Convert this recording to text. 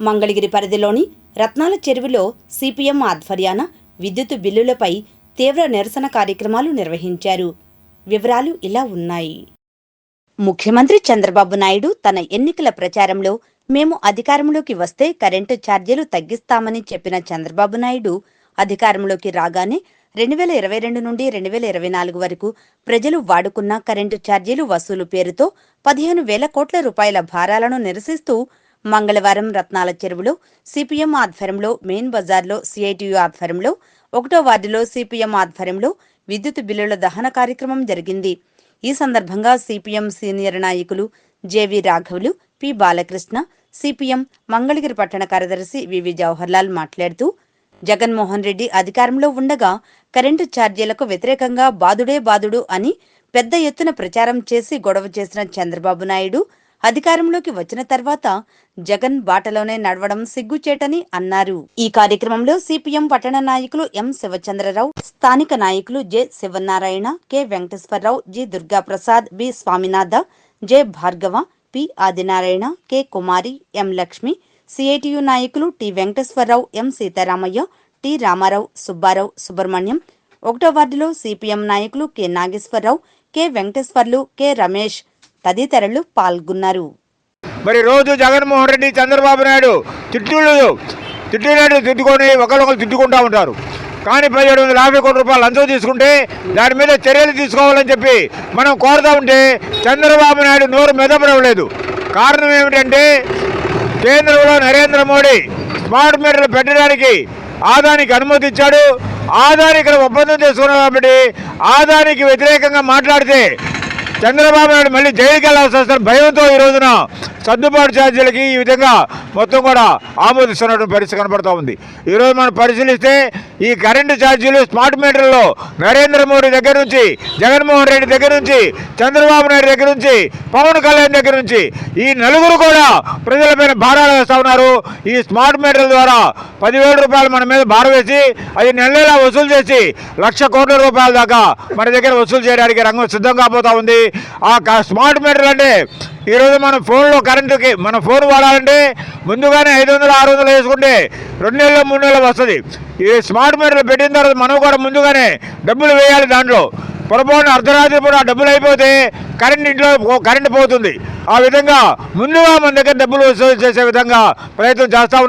మంగళగిరి పరిధిలోని రత్నాల చెరువులో సిపిఎం ఆధ్వర్యాన విద్యుత్ బిల్లులపై తీవ్ర నిరసన కార్యక్రమాలు నిర్వహించారు. వివరాలు ఇలా ఉన్నాయి. ముఖ్యమంత్రి చంద్రబాబు నాయుడు తన ఎన్నికల ప్రచారంలో మేము అధికారంలోకి వస్తే కరెంటు ఛార్జీలు తగ్గిస్తామని చెప్పిన చంద్రబాబు నాయుడు అధికారంలోకి రాగానే రెండు వేల ఇరవై రెండు నుండి రెండు వేల ఇరవై నాలుగు వరకు ప్రజలు వాడుకున్న కరెంటు ఛార్జీలు వసూలు పేరుతో పదిహేను వేల కోట్ల రూపాయల భారాలను నిరసిస్తూ మంగళవారం రత్నాల చెరువులో సిపిఎం ఆధ్వర్యంలో మెయిన్ బజార్లో సిఐటియు ఆధ్వర్యంలో ఒకటో వార్డులో సిపిఎం ఆధ్వర్యంలో విద్యుత్ బిల్లుల దహన కార్యక్రమం జరిగింది. ఈ సందర్భంగా సిపిఎం సీనియర్ నాయకులు జేవి రాఘవులు పి బాలకృష్ణ సిపిఎం మంగళగిరి పట్టణ కార్యదర్శి వివి జవహర్లాల్ మాట్లాడుతూ జగన్మోహన్ రెడ్డి అధికారంలో ఉండగా కరెంటు ఛార్జీలకు వ్యతిరేకంగా బాదుడే బాదుడు అని పెద్ద ఎత్తున ప్రచారం చేసి గొడవ చేసిన చంద్రబాబు నాయుడు అధికారంలోకి వచ్చిన తర్వాత జగన్ బాటలోనే నడవడం సిగ్గుచేటని అన్నారు. ఈ కార్యక్రమంలో సిపిఎం పట్టణ నాయకులు ఎం శివచంద్రరావు స్థానిక నాయకులు J Sivanarayana K Venkateswararao G Durgaprasad B Swaminatha J Bhargava P Adinarayana K Kumari M Lakshmi CITU నాయకులు T Venkateswararao M Seetharamaiah T Ramarao Subbarao Subrahmanyam ఒకటో వార్డులో సిపిఎం నాయకులు K Nageswararao K Venkateswarlu K Ramesh తదితరులు పాల్గొన్నారు. మరి రోజు జగన్మోహన్ రెడ్డి చంద్రబాబు నాయుడు తిట్టులు తిట్టినట్టు తిట్టుకొని ఒకరికొకరు తిట్టుకుంటూ ఉంటారు. కానీ పదిహేడు వందల యాభై కోట్ల రూపాయలు లంచం తీసుకుంటే దాని మీద చర్యలు తీసుకోవాలని చెప్పి మనం కోరుతూ ఉంటే చంద్రబాబు నాయుడు నోరు మెదపడవలేదు. కారణం ఏమిటంటే కేంద్రంలో నరేంద్ర మోడీ స్మార్ట్ మీటర్లు పెట్టడానికి ఆదానికి అనుమతి ఇచ్చాడు. ఆదాని ఇక్కడ ఒప్పందం చేసుకున్నాం కాబట్టి ఆదానికి వ్యతిరేకంగా మాట్లాడితే చంద్రబాబు నాయుడు మళ్ళీ జైలుకి వెళ్ళాల్సి వస్తారు. భయంతో ఈ రోజున. సర్దుబాటు ఛార్జీలకి ఈ విధంగా మొత్తం కూడా ఆమోదిస్తున్నటువంటి పరిస్థితి కనబడుతూ ఉంది. ఈరోజు మనం పరిశీలిస్తే ఈ కరెంటు ఛార్జీలు స్మార్ట్ మీటర్లో నరేంద్ర మోడీ దగ్గర నుంచి జగన్మోహన్ రెడ్డి దగ్గర నుంచి చంద్రబాబు నాయుడు దగ్గర నుంచి పవన్ కళ్యాణ్ దగ్గర నుంచి ఈ నలుగురు కూడా ప్రజలపైన భారాలు వేస్తూ ఉన్నారు. ఈ స్మార్ట్ మీటర్ల ద్వారా పదివేల రూపాయలు మన మీద భారం వేసి అది నెల నెలా వసూలు చేసి లక్ష కోట్ల రూపాయల దాకా మన దగ్గర వసూలు చేయడానికి రంగం సిద్ధం కాబోతా ఉంది. ఆ స్మార్ట్ మీటర్లు అంటే ఈరోజు మన ఫోన్లో కరెంటుకి మన ఫోన్ వాడాలంటే ముందుగానే ఐదు వందలు ఆరు వందలు వేసుకుంటే రెండు నెలలు మూడు నెలలు వస్తుంది. ఈ స్మార్ట్ మీటర్లు పెట్టిన తర్వాత మనం కూడా ముందుగానే డబ్బులు వేయాలి దాంట్లో. పొరపాటున అర్ధరాత్రి పూట డబ్బులు అయిపోతే కరెంట్ ఇంట్లో కరెంటు కరెంట్ పోతుంది. ఆ విధంగా ముందుగా మన దగ్గర డబ్బులు వసూలు చేసే విధంగా ప్రయత్నం చేస్తా